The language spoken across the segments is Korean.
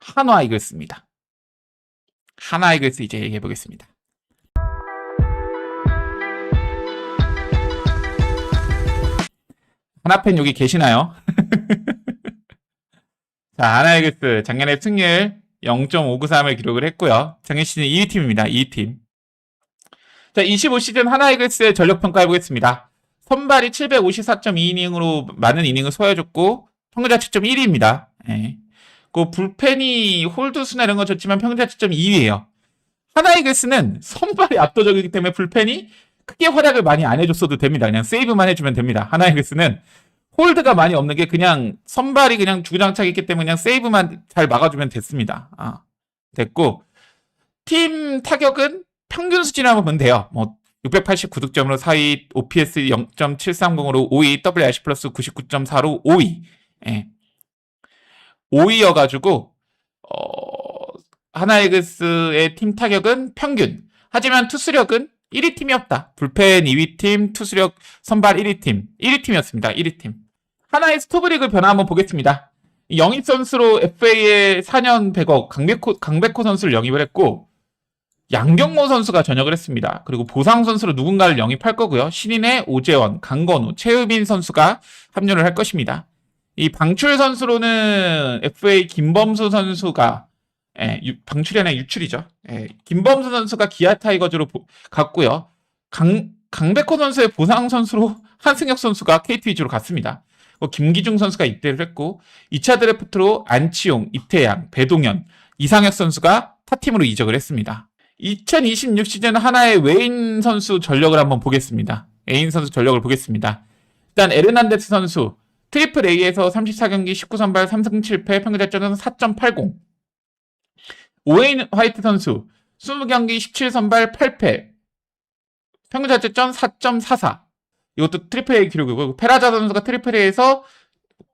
한화 이글스입니다. 한화 이글스 이제 얘기해 보겠습니다. 하나팬 여기 계시나요? 자, 하나 이글스 작년에 승률 0.593을 기록을 했고요. 작년 시즌 2위 팀입니다. 2위 팀. 자, 25시즌 하나 이글스의 전력 평가해 보겠습니다. 선발이 754.2이닝으로 많은 이닝을 소화해줬고 평균 자책점 1위입니다. 예. 그 불펜이 홀드 수나 이런 거 좋지만 평균 자책점 2위예요. 하나 이글스는 선발이 압도적이기 때문에 불펜이 크게 활약을 많이 안 해줬어도 됩니다. 그냥 세이브만 해주면 됩니다. 하나 이글스는 홀드가 많이 없는 게 그냥 선발이 그냥 주구장창 있기 때문에 그냥 세이브만 잘 막아주면 됐습니다. 아, 됐고 팀 타격은 평균 수준을 한번 보면 돼요. 뭐 689득점으로 4위, OPS 0.730으로 5위, WRC 플러스 99.4로 5위. 예. 5위여가지고 어, 하나이글스의 팀 타격은 평균. 하지만 투수력은 1위 팀이었다. 불펜 2위 팀, 투수력 선발 1위 팀, 1위 팀이었습니다. 1위 팀. 하나의 스토브리그 변화 한번 보겠습니다. 영입 선수로 FA에 4년 100억 강백호, 강백호 선수를 영입을 했고 양경모 선수가 전역을 했습니다. 그리고 보상 선수로 누군가를 영입할 거고요. 신인의 오재원, 강건우, 최우빈 선수가 합류를 할 것입니다. 이 방출 선수로는 FA 김범수 선수가 예, 유- 방출이 아니라 유출이죠. 예, 김범수 선수가 기아 타이거즈로 보- 갔고요. 강, 강백호 선수의 보상 선수로 한승혁 선수가 KT 위주로 갔습니다. 뭐 김기중 선수가 입대를 했고 2차 드래프트로 안치용, 이태양, 배동현, 이상혁 선수가 타팀으로 이적을 했습니다. 2026 시즌 하나의 외인 선수 전력을 한번 보겠습니다. 애인 선수 전력을 보겠습니다. 일단 에르난데스 선수 트리플 A에서 34경기 19선발 3승 7패 평균 자점은 4.80. 오웨인 화이트 선수 20경기 17선발 8패 평균 자책점 4.44. 이것도 트리플 A 기록이고 페라자 선수가 트리플 A에서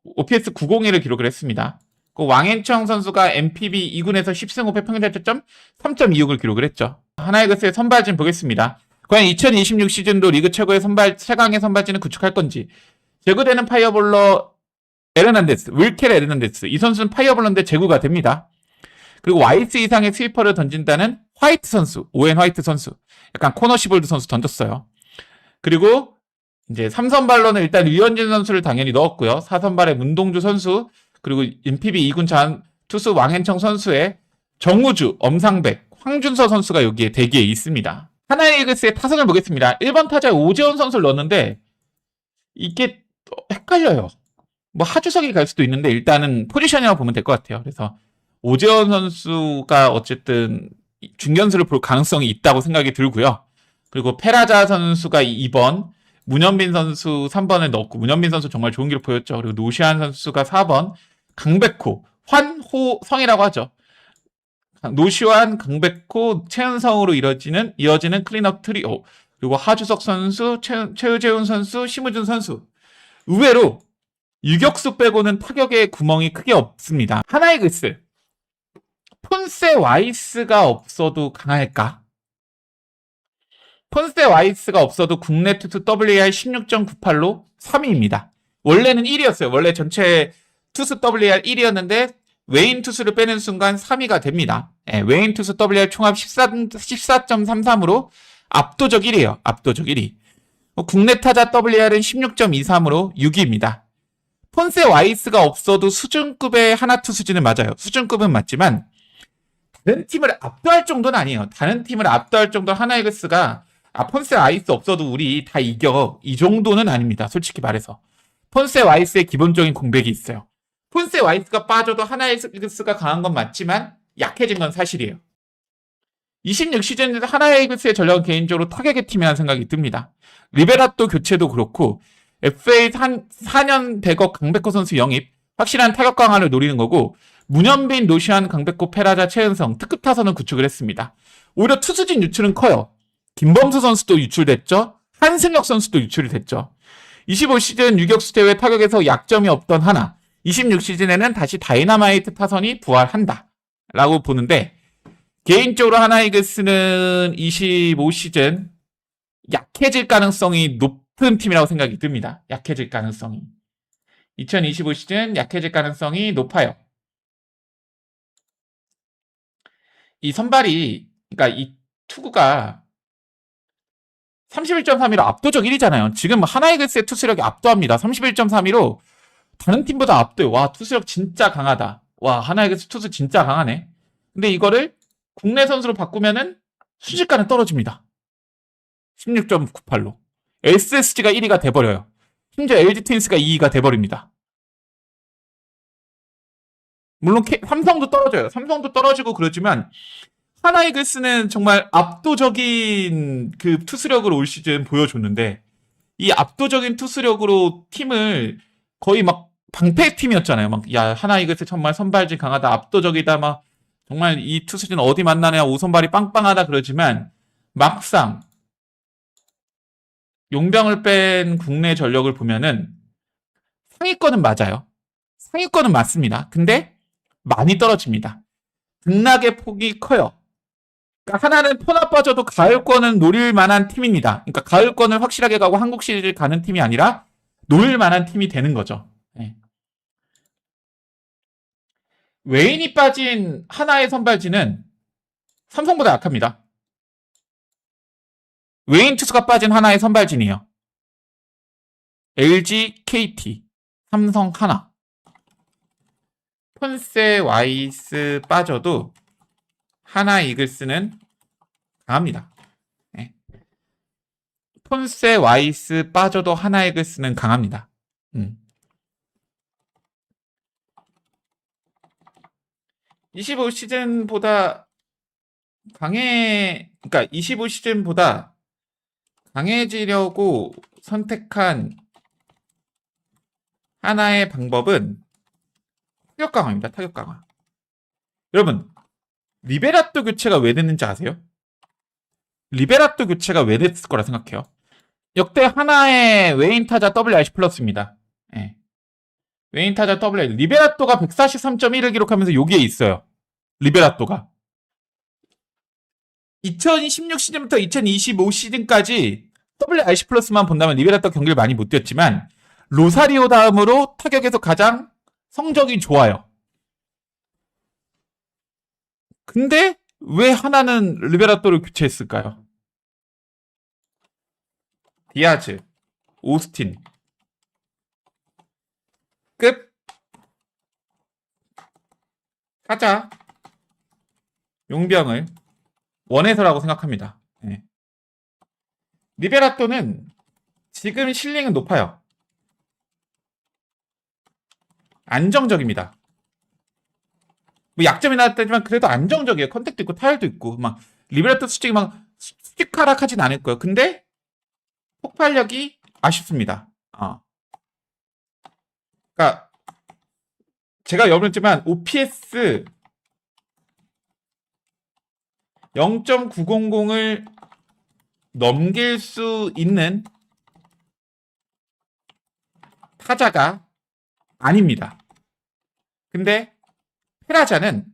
OPS 901을 기록을 했습니다. 그 왕앤청 선수가 MPB 2군에서 10승 5패 평균 자책점 3.26을 기록을 했죠. 하나이글스의 선발진 보겠습니다. 과연 2026 시즌도 리그 최고의 선발 최강의 선발진을 구축할 건지 제구되는 파이어볼러 에르난데스, 윌켈 에르난데스 이 선수는 파이어볼러인데 제구가 됩니다. 그리고 와이스 이상의 스위퍼를 던진다는 화이트 선수, 오웬 화이트 선수. 약간 코너 시볼드 선수 던졌어요. 그리고 이제 3선발로는 일단 류현진 선수를 당연히 넣었고요. 4선발에 문동주 선수, 그리고 NPB 2군 전 투수 왕현청 선수의 정우주, 엄상백, 황준서 선수가 여기에 대기에 있습니다. 하나의 이글스의 타선을 보겠습니다. 1번 타자에 오재원 선수를 넣었는데 이게 헷갈려요. 뭐 하주석이 갈 수도 있는데 일단은 포지션이라고 보면 될 것 같아요. 그래서 오재원 선수가 어쨌든 중견수를 볼 가능성이 있다고 생각이 들고요. 그리고 페라자 선수가 2번, 문현빈 선수 3번을 넣었고 문현빈 선수 정말 좋은 기록 보였죠. 그리고 노시안 선수가 4번, 강백호, 환호성이라고 하죠. 노시환, 강백호, 최은성으로 이뤄지는 이어지는 클린업 트리오. 그리고 하주석 선수, 최, 최우재훈 선수, 심우준 선수. 의외로 유격수 빼고는 타격에 구멍이 크게 없습니다. 하나의 글스. 폰세 와이스가 없어도 강할까? 폰세 와이스가 없어도 국내 투수 WAR 16.98로 3위입니다. 원래는 1위였어요. 원래 전체 투수 WAR 1위였는데 외인 투수를 빼는 순간 3위가 됩니다. 예, 외인 투수 WAR 총합 14, 14.33으로 압도적 1위예요. 압도적 1위. 뭐 국내 타자 WR은 16.23으로 6위입니다. 폰세 와이스가 없어도 수준급의 하나 투수진은 맞아요. 수준급은 맞지만 다른 팀을 압도할 정도는 아니에요. 다른 팀을 압도할 정도 하나 이글스가 아 폰세 와이스 없어도 우리 다 이겨 이 정도는 아닙니다. 솔직히 말해서 폰세 와이스의 기본적인 공백이 있어요. 폰세 와이스가 빠져도 하나 이글스가 강한 건 맞지만 약해진 건 사실이에요. 26시즌 하나이글스의 전력은 개인적으로 타격의 팀이라는 생각이 듭니다. 리베라또 교체도 그렇고 FA 한 4년 100억 강백호 선수 영입 확실한 타격 강화를 노리는 거고 문현빈, 노시안, 강백호, 페라자, 최은성 특급 타선을 구축을 했습니다. 오히려 투수진 유출은 커요. 김범수 선수도 유출됐죠. 한승혁 선수도 유출이 됐죠. 25시즌 유격수 대회 타격에서 약점이 없던 하나 26시즌에는 다시 다이나마이트 타선이 부활한다 라고 보는데 개인적으로 하나이글스는 25시즌 약해질 가능성이 높은 팀이라고 생각이 듭니다. 약해질 가능성이. 2025 시즌 약해질 가능성이 높아요. 이 선발이 그러니까 이 투구가 31.32로 압도적 1위잖아요. 지금 하나이글스의 투수력이 압도합니다. 31.32로 다른 팀보다 압도해요. 와, 투수력 진짜 강하다. 와, 하나이글스 투수 진짜 강하네. 근데 이거를 국내 선수로 바꾸면은 순식간에 떨어집니다. 16.98로. SSG가 1위가 돼버려요. 심지어 LG 트윈스가 2위가 돼버립니다. 물론 K- 삼성도 떨어져요. 삼성도 떨어지고 그러지만 하나이글스는 정말 압도적인 그 투수력으로 올 시즌 보여줬는데 이 압도적인 투수력으로 팀을 거의 막 방패 팀이었잖아요. 막 야 하나이글스 정말 선발진 강하다, 압도적이다, 막 정말 이 투수진 어디 만나냐 오선발이 빵빵하다 그러지만 막상 용병을 뺀 국내 전력을 보면은 상위권은 맞아요. 상위권은 맞습니다. 근데 많이 떨어집니다. 등락의 폭이 커요. 그러니까 하나는 표 나빠져도 가을권은 노릴 만한 팀입니다. 그러니까 가을권을 확실하게 가고 한국 시리즈를 가는 팀이 아니라 노릴 만한 팀이 되는 거죠. 예. 웨인이 빠진 하나의 선발진은 삼성보다 약합니다. 웨인 투수가 빠진 하나의 선발진이에요. LG, KT, 삼성, 하나. 폰세, 와이스 빠져도 하나 이글스는 강합니다. 네. 폰세, 와이스 빠져도 하나 이글스는 강합니다. 음. 25 시즌보다 강해, 그러니까 25 시즌보다 강해지려고 선택한 하나의 방법은 타격 강화입니다. 타격 강화. 여러분, 리베라토 교체가 왜 됐는지 아세요? 리베라토 교체가 왜 됐을 거라 생각해요? 역대 하나의 외인 타자 WRC 플러스입니다. 예. 외인 타자 WR. 리베라토가 143.1을 기록하면서 여기에 있어요. 리베라토가. 2016 시즌부터 2025 시즌까지 WRC 플러스만 본다면 리베라토 경기를 많이 못 뛰었지만 로사리오 다음으로 타격에서 가장 성적이 좋아요. 근데 왜 하나는 리베라토를 교체했을까요? 디아즈, 오스틴 급 타자 용병을 원해서라고 생각합니다. 네. 리베라토는 지금 실링은 높아요. 안정적입니다. 뭐 약점이 나왔다지만 그래도 안정적이에요. 컨택도 있고 타율도 있고 막 리베라토 수직이 막 수직하락하진 않을 거예요. 근데 폭발력이 아쉽습니다. 어. 그러니까 제가 여러분지만 OPS 0.900을 넘길 수 있는 타자가 아닙니다. 근데 페라자는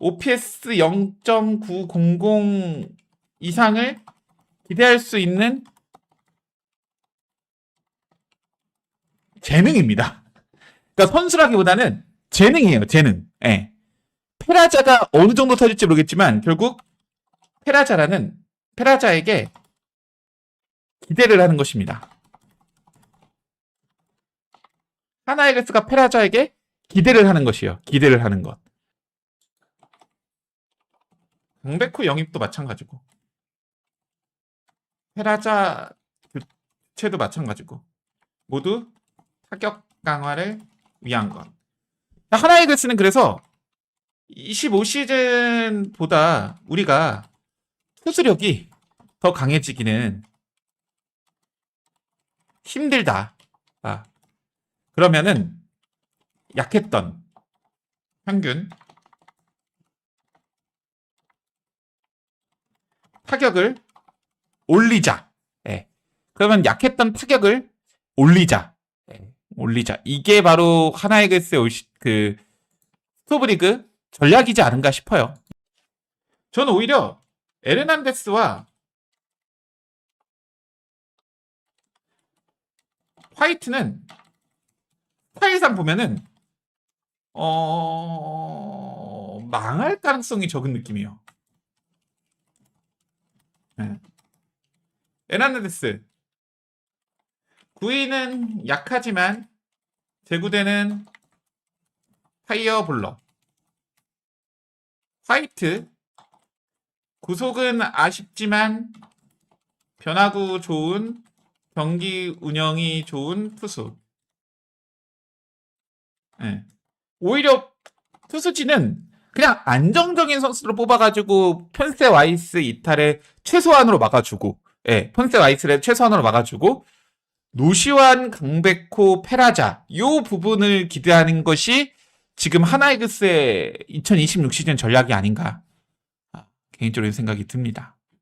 OPS 0.900 이상을 기대할 수 있는 재능입니다. 그러니까 선수라기보다는 재능이에요, 재능. 예. 페라자가 어느 정도 터질지 모르겠지만 결국 페라자라는 페라자에게 기대를 하는 것입니다. 하나에게스가 페라자에게 기대를 하는 것이요. 기대를 하는 것. 강백호 영입도 마찬가지고. 페라자 교체도 마찬가지고. 모두 타격 강화를 위한 것. 하나이글스는 그래서 25시즌보다 우리가 투수력이 더 강해지기는 힘들다. 아, 그러면은 약했던 평균 타격을 올리자. 예. 그러면 약했던 타격을 올리자. 예. 올리자. 이게 바로 하나의 글쎄 그 스토브리그 전략이지 않은가 싶어요. 저는 오히려 에르난데스와 화이트는 스타일상 보면은 어 망할 가능성이 적은 느낌이에요. 네. 에나르데스 9위는 약하지만 제구대는 파이어볼러 화이트 구속은 아쉽지만 변화구 좋은 경기 운영이 좋은 투수. 예. 오히려 투수진은 그냥 안정적인 선수를 뽑아가지고 폰세 와이스 이탈을 최소한으로 막아주고, 예, 폰세 와이스를 최소한으로 막아주고, 노시환, 강백호, 페라자 요 부분을 기대하는 것이 지금 하나이그스의 2026 시즌 전략이 아닌가 아, 개인적으로 생각이 듭니다.